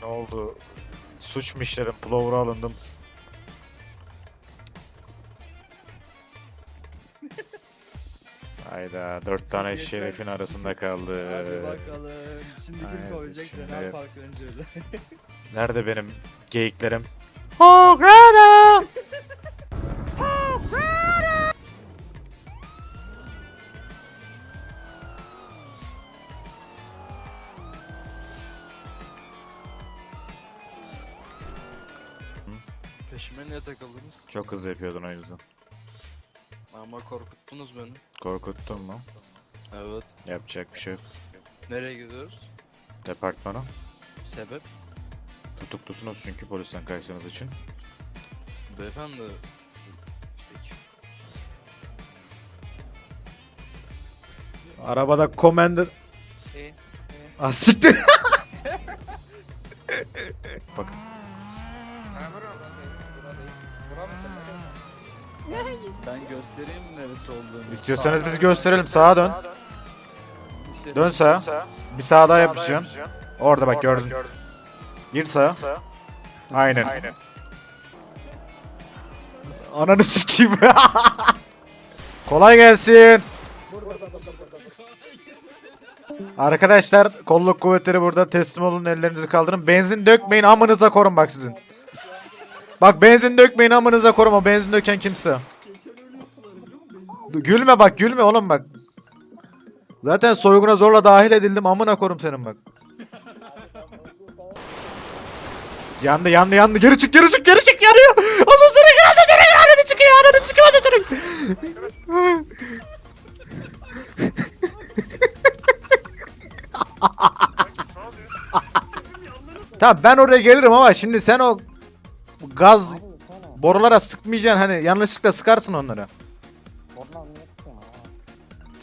Ne oldu? Suç mu işlerim? Plover'a alındım. Hayda dört tane Yeter. şerifin arasında kaldı. Hadi bakalım. Şimdi kim Haydi koyacak şimdi. Fener Park öncülü. Nerede benim geyiklerim? Oh Peşime niye takıldınız? Çok hızlı yapıyordun o yüzden. Ama korkuttunuz beni. Korkuttun mu? Evet. Yapacak bir şey yok. Nereye gidiyoruz? Departmana. Sebep? Tutuklusunuz çünkü polisten kaçtığınız için. Beyefendi. Peki. Arabada commander... E, Ah siktir! Bakın. Ben göstereyim mi neresi olduğunu. İstiyorsanız bizi gösterelim. Sağa dön. İşte Dön sağa. Bir sağa daha yapacaksın. Orada bak gördün. Gir sağa. Aynen. Ananı sikeyim. Kolay gelsin. Arkadaşlar kolluk kuvvetleri burada teslim olun ellerinizi kaldırın. Benzin dökmeyin amınıza korun bak sizin. Bak benzin dökmeyin amınıza koruma. Benzin döken kimse. Gülme bak gülme oğlum bak. Zaten soyguna zorla dahil edildim amına korum senin bak. Yandı yandı yandı geri çık geri çık geri çık yanıyor. Asansöre gir asansöre gir ananı çıkıyor ananı çıkıyor asansöre. tamam ben oraya gelirim ama şimdi sen o gaz borulara sıkmayacaksın hani yanlışlıkla sıkarsın onları.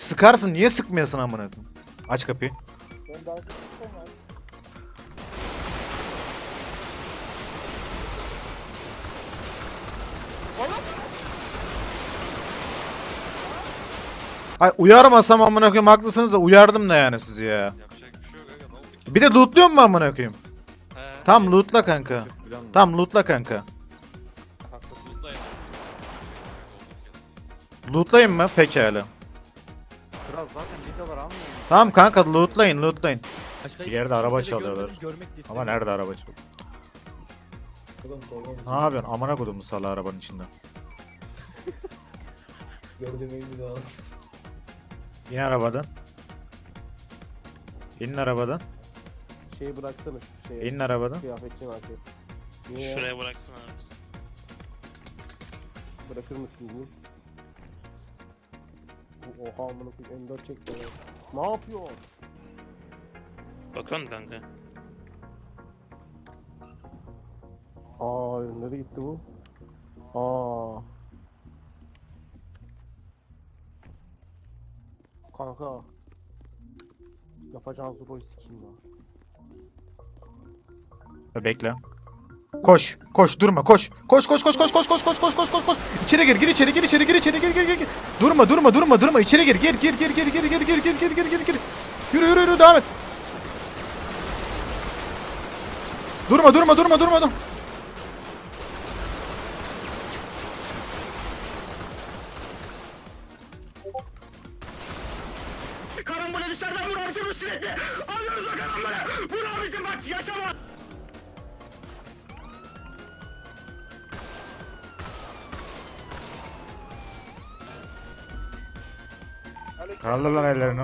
Sıkarsın niye sıkmıyorsun amına koyayım? Aç kapıyı. Ay uyarmasam amına koyayım haklısınız da uyardım da yani sizi ya. yapacak bir şey yok aga ne oldu ki? Bir de lootluyor mu amına koyayım? He. Tam lootla kanka. Tam lootla kanka. Lootlayın mı? Pekala. Kral zaten videolar almıyor. Tamam kanka lootlayın lootlayın. Başka Bir yerde hiç araba kimse de çalıyorlar. görmedim, görmek de Ama istemiyorum. nerede araba çalıyor? Ne yapıyorsun? Amına koydum salı arabanın içinde. Gördüğüm en güzel. İn arabadan. İn arabadan. Şeyi bıraksana şu şeye. İn arabadan. Kıyafetçi. Niye? Şuraya bıraksana abi. Bırakır mısın bunu? Oha amına koyayım M4 çekti. Ne yapıyor? Bakın kanka. Aa nereye gitti bu? Aa. Kanka. Yapacağın zoru sikeyim ya. Bekle. Koş, koş, durma, koş. Koş, koş, koş, koş, koş, koş, koş, koş, koş, koş, koş. İçeri gir, gir içeri, gir içeri, gir içeri, gir, gir, gir. Durma, durma, durma, durma. İçeri gir, gir, gir, gir, gir, gir, gir, gir, gir, gir, gir, gir, gir. Yürü, yürü, yürü, devam et. Durma, durma, durma, durma, durma. Karambole dışarıdan vur abicim sürekli. Alıyoruz o karambole. Vur abicim bak yaşama. Kaldır lan ellerini.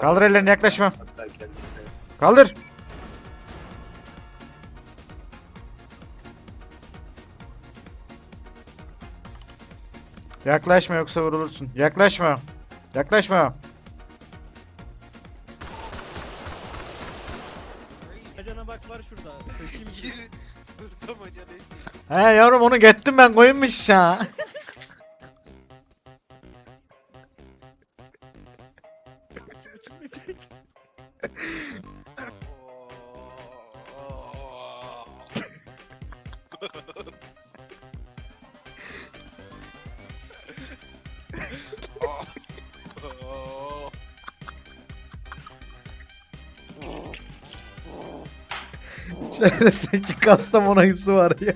Kaldır ellerini, yaklaşma. Kaldır. Yaklaşma yoksa vurulursun. Yaklaşma. Yaklaşma. Cana bak var şurada. He yavrum onu gettim ben koymuş ya. İçeride sanki Kastamonu ayısı var ya.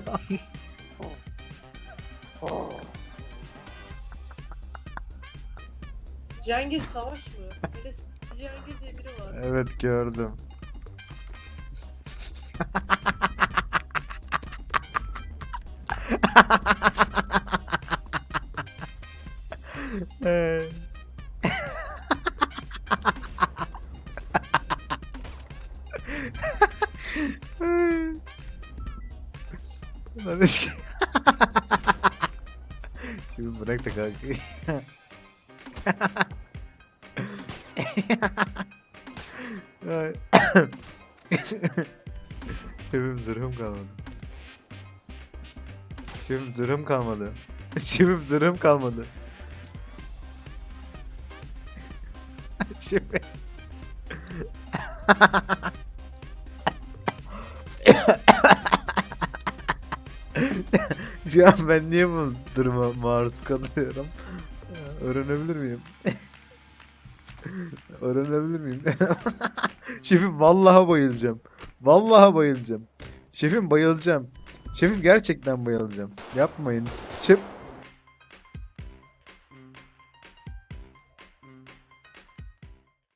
Cengiz Savaş mı? Bir de Cengiz diye biri var. Evet gördüm. Lan eski. Şimdi bırak da kanka. Şefim zırhım kalmadı. Şefim zırhım kalmadı. Şefim zırhım kalmadı. Şefim. An ben niye bu duruma maruz kalıyorum? Öğrenebilir miyim? Öğrenebilir miyim? Şefim vallahi bayılacağım. Vallahi bayılacağım. Şefim bayılacağım. Şefim gerçekten bayılacağım. Yapmayın. Şef